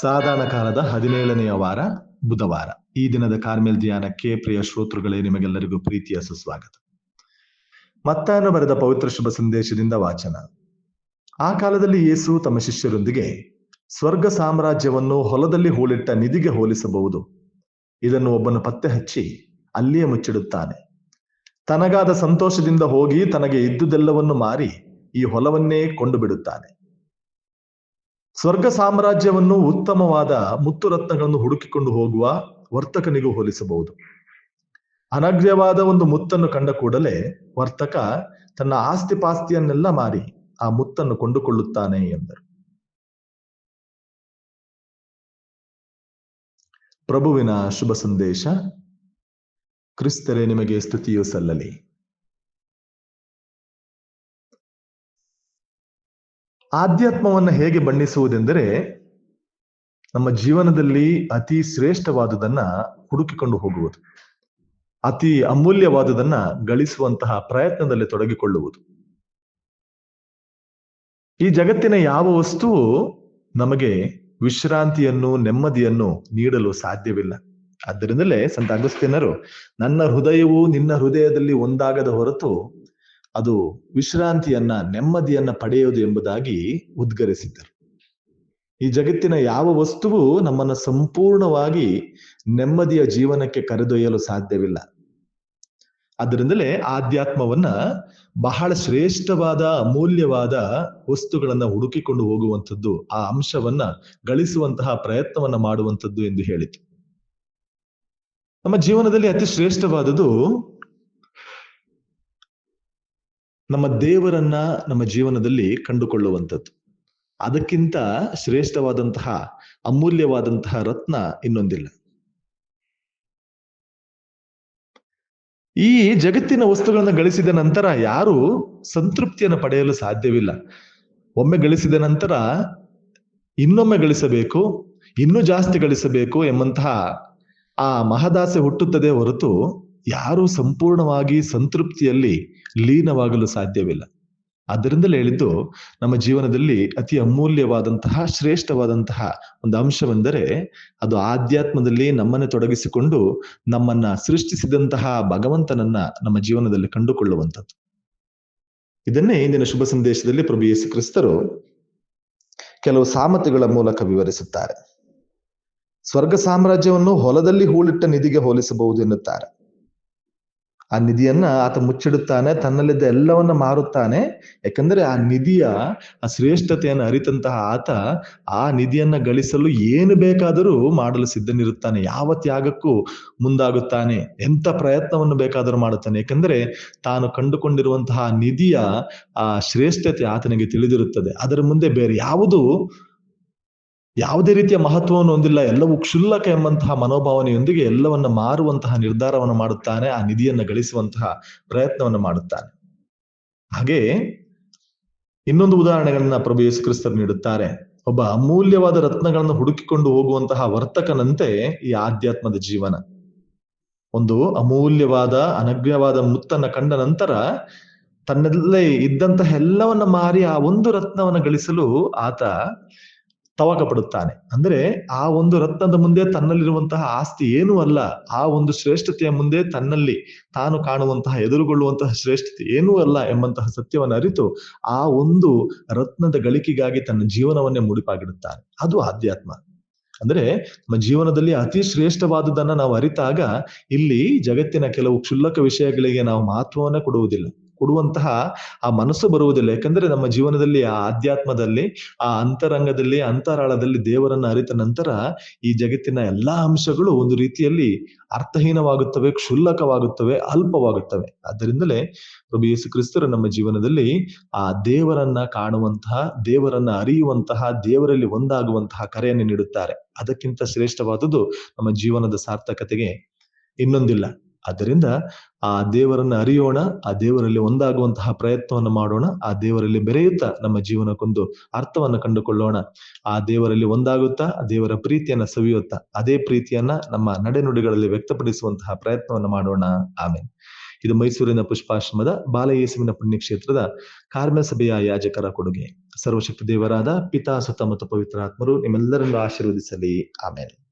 ಸಾಧಾರಣ ಕಾಲದ ಹದಿನೇಳನೆಯ ವಾರ, ಬುಧವಾರ. ಈ ದಿನದ ಕಾರ್ಮೆಲ್ ಧ್ಯಾನಕ್ಕೆ ಪ್ರಿಯ ಶ್ರೋತೃಗಳೇ, ನಿಮಗೆಲ್ಲರಿಗೂ ಪ್ರೀತಿಯ ಸುಸ್ವಾಗತ. ಮತ್ತಾಯನ ಬರೆದ ಪವಿತ್ರ ಶುಭ ಸಂದೇಶದಿಂದ ವಾಚನ. ಆ ಕಾಲದಲ್ಲಿ ಯೇಸು ತಮ್ಮ ಶಿಷ್ಯರೊಂದಿಗೆ, ಸ್ವರ್ಗ ಸಾಮ್ರಾಜ್ಯವನ್ನು ಹೊಲದಲ್ಲಿ ಹೂಳಿಟ್ಟ ನಿಧಿಗೆ ಹೋಲಿಸಬಹುದು. ಇದನ್ನು ಒಬ್ಬನು ಪತ್ತೆ ಹಚ್ಚಿ ಅಲ್ಲಿಯೇ ಮುಚ್ಚಿಡುತ್ತಾನೆ. ತನಗಾದ ಸಂತೋಷದಿಂದ ಹೋಗಿ ತನಗೆ ಇದ್ದುದೆಲ್ಲವನ್ನು ಮಾರಿ ಈ ಹೊಲವನ್ನೇ ಕೊಂಡು ಬಿಡುತ್ತಾನೆ ಸ್ವರ್ಗ ಸಾಮ್ರಾಜ್ಯವನ್ನು ಉತ್ತಮವಾದ ಮುತ್ತು ರತ್ನಗಳನ್ನು ಹುಡುಕಿಕೊಂಡು ಹೋಗುವ ವರ್ತಕನಿಗೂ ಹೋಲಿಸಬಹುದು. ಅನಗ್ರ್ಯವಾದ ಒಂದು ಮುತ್ತನ್ನು ಕಂಡ ಕೂಡಲೇ ವರ್ತಕ ತನ್ನ ಆಸ್ತಿ ಪಾಸ್ತಿಯನ್ನೆಲ್ಲ ಮಾರಿ ಆ ಮುತ್ತನ್ನು ಕೊಂಡುಕೊಳ್ಳುತ್ತಾನೆ ಎಂದರು. ಪ್ರಭುವಿನ ಶುಭ ಸಂದೇಶ, ಕ್ರಿಸ್ತರೇ, ನಿಮಗೆ ಸ್ತುತಿಯು ಸಲ್ಲಲಿ. ಆಧ್ಯಾತ್ಮವನ್ನು ಹೇಗೆ ಬಣ್ಣಿಸುವುದೆಂದರೆ ನಮ್ಮ ಜೀವನದಲ್ಲಿ ಅತಿ ಶ್ರೇಷ್ಠವಾದುದನ್ನ ಹುಡುಕಿಕೊಂಡು ಹೋಗುವುದು. ಅತಿ ಅಮೂಲ್ಯವಾದುದನ್ನ ಗಳಿಸುವಂತಹ ಪ್ರಯತ್ನದಲ್ಲಿ ತೊಡಗಿಕೊಳ್ಳುವುದು. ಈ ಜಗತ್ತಿನ ಯಾವ ವಸ್ತು ನಮಗೆ ವಿಶ್ರಾಂತಿಯನ್ನು, ನೆಮ್ಮದಿಯನ್ನು ನೀಡಲು ಸಾಧ್ಯವಿಲ್ಲ. ಆದ್ದರಿಂದಲೇ ಸಂತ ಅಗಸ್ತ್ಯನರು, ನನ್ನ ಹೃದಯವು ನಿನ್ನ ಹೃದಯದಲ್ಲಿ ಒಂದಾಗದ ಹೊರತು ಅದು ವಿಶ್ರಾಂತಿಯನ್ನ, ನೆಮ್ಮದಿಯನ್ನ ಪಡೆಯುವುದು ಎಂಬುದಾಗಿ ಉದ್ಗರಿಸಿದ್ದರು. ಈ ಜಗತ್ತಿನ ಯಾವ ವಸ್ತುವು ನಮ್ಮನ್ನು ಸಂಪೂರ್ಣವಾಗಿ ನೆಮ್ಮದಿಯ ಜೀವನಕ್ಕೆ ಕರೆದೊಯ್ಯಲು ಸಾಧ್ಯವಿಲ್ಲ. ಅದರಿಂದಲೇ ಆಧ್ಯಾತ್ಮವನ್ನ ಬಹಳ ಶ್ರೇಷ್ಠವಾದ, ಅಮೂಲ್ಯವಾದ ವಸ್ತುಗಳನ್ನ ಹುಡುಕಿಕೊಂಡು ಹೋಗುವಂಥದ್ದು, ಆ ಅಂಶವನ್ನ ಗಳಿಸುವಂತಹ ಪ್ರಯತ್ನವನ್ನ ಮಾಡುವಂಥದ್ದು ಎಂದು ಹೇಳಿತು. ನಮ್ಮ ಜೀವನದಲ್ಲಿ ಅತಿ ಶ್ರೇಷ್ಠವಾದದ್ದು ನಮ್ಮ ದೇವರನ್ನ ನಮ್ಮ ಜೀವನದಲ್ಲಿ ಕಂಡುಕೊಳ್ಳುವಂಥದ್ದು. ಅದಕ್ಕಿಂತ ಶ್ರೇಷ್ಠವಾದಂತಹ, ಅಮೂಲ್ಯವಾದಂತಹ ರತ್ನ ಇನ್ನೊಂದಿಲ್ಲ. ಈ ಜಗತ್ತಿನ ವಸ್ತುಗಳನ್ನು ಗಳಿಸಿದ ನಂತರ ಯಾರು ಸಂತೃಪ್ತಿಯನ್ನು ಪಡೆಯಲು ಸಾಧ್ಯವಿಲ್ಲ. ಒಮ್ಮೆ ಗಳಿಸಿದ ನಂತರ ಇನ್ನೊಮ್ಮೆ ಗಳಿಸಬೇಕು, ಇನ್ನೂ ಜಾಸ್ತಿ ಗಳಿಸಬೇಕು ಎಂಬಂತಹ ಆ ಮಹದಾಸೆ ಹುಟ್ಟುತ್ತದೆ ಹೊರತು ಯಾರು ಸಂಪೂರ್ಣವಾಗಿ ಸಂತೃಪ್ತಿಯಲ್ಲಿ ಲೀನವಾಗಲು ಸಾಧ್ಯವಿಲ್ಲ. ಆದ್ದರಿಂದಲೇ ಹೇಳಿದ್ದು, ನಮ್ಮ ಜೀವನದಲ್ಲಿ ಅತಿ ಅಮೂಲ್ಯವಾದಂತಹ, ಶ್ರೇಷ್ಠವಾದಂತಹ ಒಂದು ಅಂಶವೆಂದರೆ, ಅದು ಆಧ್ಯಾತ್ಮದಲ್ಲಿ ನಮ್ಮನ್ನು ತೊಡಗಿಸಿಕೊಂಡು ನಮ್ಮನ್ನ ಸೃಷ್ಟಿಸಿದಂತಹ ಭಗವಂತನನ್ನ ನಮ್ಮ ಜೀವನದಲ್ಲಿ ಕಂಡುಕೊಳ್ಳುವಂಥದ್ದು. ಇದನ್ನೇ ಇಂದಿನ ಶುಭ ಸಂದೇಶದಲ್ಲಿ ಪ್ರಭು ಯೇಸು ಕ್ರಿಸ್ತರು ಕೆಲವು ಸಾಮತೆಗಳ ಮೂಲಕ ವಿವರಿಸುತ್ತಾರೆ. ಸ್ವರ್ಗ ಸಾಮ್ರಾಜ್ಯವನ್ನು ಹೊಲದಲ್ಲಿ ಹೂಳಿಟ್ಟ ನಿಧಿಗೆ ಹೋಲಿಸಬಹುದು ಎನ್ನುತ್ತಾರೆ. ಆ ನಿಧಿಯನ್ನ ಆತ ಮುಚ್ಚಿಡುತ್ತಾನೆ, ತನ್ನಲ್ಲಿದ್ದ ಎಲ್ಲವನ್ನ ಮಾರುತ್ತಾನೆ. ಯಾಕಂದ್ರೆ ಆ ನಿಧಿಯ, ಆ ಶ್ರೇಷ್ಠತೆಯನ್ನು ಅರಿತಂತಹ ಆತ ಆ ನಿಧಿಯನ್ನ ಗಳಿಸಲು ಏನು ಬೇಕಾದರೂ ಮಾಡಲು ಸಿದ್ಧನಿರುತ್ತಾನೆ. ಯಾವ ತ್ಯಾಗಕ್ಕೂ ಮುಂದಾಗುತ್ತಾನೆ. ಎಂತ ಪ್ರಯತ್ನವನ್ನು ಬೇಕಾದರೂ ಮಾಡುತ್ತಾನೆ. ಯಾಕಂದ್ರೆ ತಾನು ಕಂಡುಕೊಂಡಿರುವಂತಹ ನಿಧಿಯ ಆ ಶ್ರೇಷ್ಠತೆ ಆತನಿಗೆ ತಿಳಿದಿರುತ್ತದೆ. ಅದರ ಮುಂದೆ ಬೇರೆ ಯಾವುದು ಯಾವುದೇ ರೀತಿಯ ಮಹತ್ವವನ್ನು ಹೊಂದಿಲ್ಲ. ಎಲ್ಲವೂ ಕ್ಷುಲ್ಲಕ ಎಂಬಂತಹ ಮನೋಭಾವನೆಯೊಂದಿಗೆ ಎಲ್ಲವನ್ನ ಮಾರುವಂತಹ ನಿರ್ಧಾರವನ್ನು ಮಾಡುತ್ತಾನೆ, ಆ ನಿಧಿಯನ್ನ ಗಳಿಸುವಂತಹ ಪ್ರಯತ್ನವನ್ನು ಮಾಡುತ್ತಾನೆ. ಹಾಗೆ ಇನ್ನೊಂದು ಉದಾಹರಣೆಗಳನ್ನ ಪ್ರಭು ಯೇಸು ಕ್ರಿಸ್ತರು ನೀಡುತ್ತಾರೆ. ಒಬ್ಬ ಅಮೂಲ್ಯವಾದ ರತ್ನಗಳನ್ನು ಹುಡುಕಿಕೊಂಡು ಹೋಗುವಂತಹ ವರ್ತಕನಂತೆ ಈ ಆಧ್ಯಾತ್ಮದ ಜೀವನ. ಒಂದು ಅಮೂಲ್ಯವಾದ, ಅನಗ್ಯವಾದ ಮುತ್ತನ್ನ ಕಂಡ ನಂತರ ತನ್ನಲ್ಲೇ ಇದ್ದಂತಹ ಎಲ್ಲವನ್ನ ಮಾರಿ ಆ ಒಂದು ರತ್ನವನ್ನು ಗಳಿಸಲು ಆತ ತವಕ ಪಡುತ್ತಾನೆ ಅಂದ್ರೆ ಆ ಒಂದು ರತ್ನದ ಮುಂದೆ ತನ್ನಲ್ಲಿರುವಂತಹ ಆಸ್ತಿ ಏನೂ ಅಲ್ಲ. ಆ ಒಂದು ಶ್ರೇಷ್ಠತೆಯ ಮುಂದೆ ತನ್ನಲ್ಲಿ ತಾನು ಕಾಣುವಂತಹ, ಎದುರುಗೊಳ್ಳುವಂತಹ ಶ್ರೇಷ್ಠತೆ ಏನೂ ಅಲ್ಲ ಎಂಬಂತಹ ಸತ್ಯವನ್ನು ಅರಿತು ಆ ಒಂದು ರತ್ನದ ಗಳಿಕೆಗಾಗಿ ತನ್ನ ಜೀವನವನ್ನೇ ಮುಡಿಪಾಗಿಡುತ್ತಾನೆ. ಅದು ಆಧ್ಯಾತ್ಮ. ಅಂದ್ರೆ ನಮ್ಮ ಜೀವನದಲ್ಲಿ ಅತಿ ಶ್ರೇಷ್ಠವಾದುದನ್ನ ನಾವು ಅರಿತಾಗ ಇಲ್ಲಿ ಜಗತ್ತಿನ ಕೆಲವು ಕ್ಷುಲ್ಲಕ ವಿಷಯಗಳಿಗೆ ನಾವು ಮಹತ್ವವನ್ನ ಕೊಡುವುದಿಲ್ಲ. ಕೊಡುವಂತಹ ಆ ಮನಸ್ಸು ಬರುವುದಿಲ್ಲ. ಯಾಕಂದ್ರೆ ನಮ್ಮ ಜೀವನದಲ್ಲಿ, ಆ ಆಧ್ಯಾತ್ಮದಲ್ಲಿ, ಆ ಅಂತರಂಗದಲ್ಲಿ, ಅಂತರಾಳದಲ್ಲಿ ದೇವರನ್ನ ಅರಿತ ನಂತರ ಈ ಜಗತ್ತಿನ ಎಲ್ಲಾ ಅಂಶಗಳು ಒಂದು ರೀತಿಯಲ್ಲಿ ಅರ್ಥಹೀನವಾಗುತ್ತವೆ, ಕ್ಷುಲ್ಲಕವಾಗುತ್ತವೆ, ಅಲ್ಪವಾಗುತ್ತವೆ. ಆದ್ದರಿಂದಲೇ ಪ್ರಭು ಯೇಸು ಕ್ರಿಸ್ತರು ನಮ್ಮ ಜೀವನದಲ್ಲಿ ಆ ದೇವರನ್ನ ಕಾಣುವಂತಹ, ದೇವರನ್ನ ಅರಿಯುವಂತಹ, ದೇವರಲ್ಲಿ ಒಂದಾಗುವಂತಹ ಕರೆಯನ್ನು ನೀಡುತ್ತಾರೆ. ಅದಕ್ಕಿಂತ ಶ್ರೇಷ್ಠವಾದದ್ದು ನಮ್ಮ ಜೀವನದ ಸಾರ್ಥಕತೆಗೆ ಇನ್ನೊಂದಿಲ್ಲ. ಆದ್ದರಿಂದ ಆ ದೇವರನ್ನ ಅರಿಯೋಣ, ಆ ದೇವರಲ್ಲಿ ಒಂದಾಗುವಂತಹ ಪ್ರಯತ್ನವನ್ನು ಮಾಡೋಣ, ಆ ದೇವರಲ್ಲಿ ಬೆರೆಯುತ್ತಾ ನಮ್ಮ ಜೀವನಕ್ಕೊಂದು ಅರ್ಥವನ್ನು ಕಂಡುಕೊಳ್ಳೋಣ. ಆ ದೇವರಲ್ಲಿ ಒಂದಾಗುತ್ತಾ ದೇವರ ಪ್ರೀತಿಯನ್ನ ಸವಿಯುತ್ತಾ, ಅದೇ ಪ್ರೀತಿಯನ್ನ ನಮ್ಮ ನಡೆನುಡಿಗಳಲ್ಲಿ ವ್ಯಕ್ತಪಡಿಸುವಂತಹ ಪ್ರಯತ್ನವನ್ನು ಮಾಡೋಣ. ಆಮೇಲೆ ಇದು ಮೈಸೂರಿನ ಪುಷ್ಪಾಶ್ರಮದ ಬಾಲಯೇಸುವಿನ ಪುಣ್ಯಕ್ಷೇತ್ರದ ಕಾರ್ಮ್ಯ ಸಭೆಯ ಯಾಜಕರ ಕೊಡುಗೆ. ಸರ್ವಶಕ್ತಿ ದೇವರಾದ ಪಿತಾ ಸುತ್ತ ಮತ್ತು ಪವಿತ್ರ ಆತ್ಮರು ನಿಮ್ಮೆಲ್ಲರನ್ನು ಆಶೀರ್ವದಿಸಲಿ. ಆಮೇಲೆ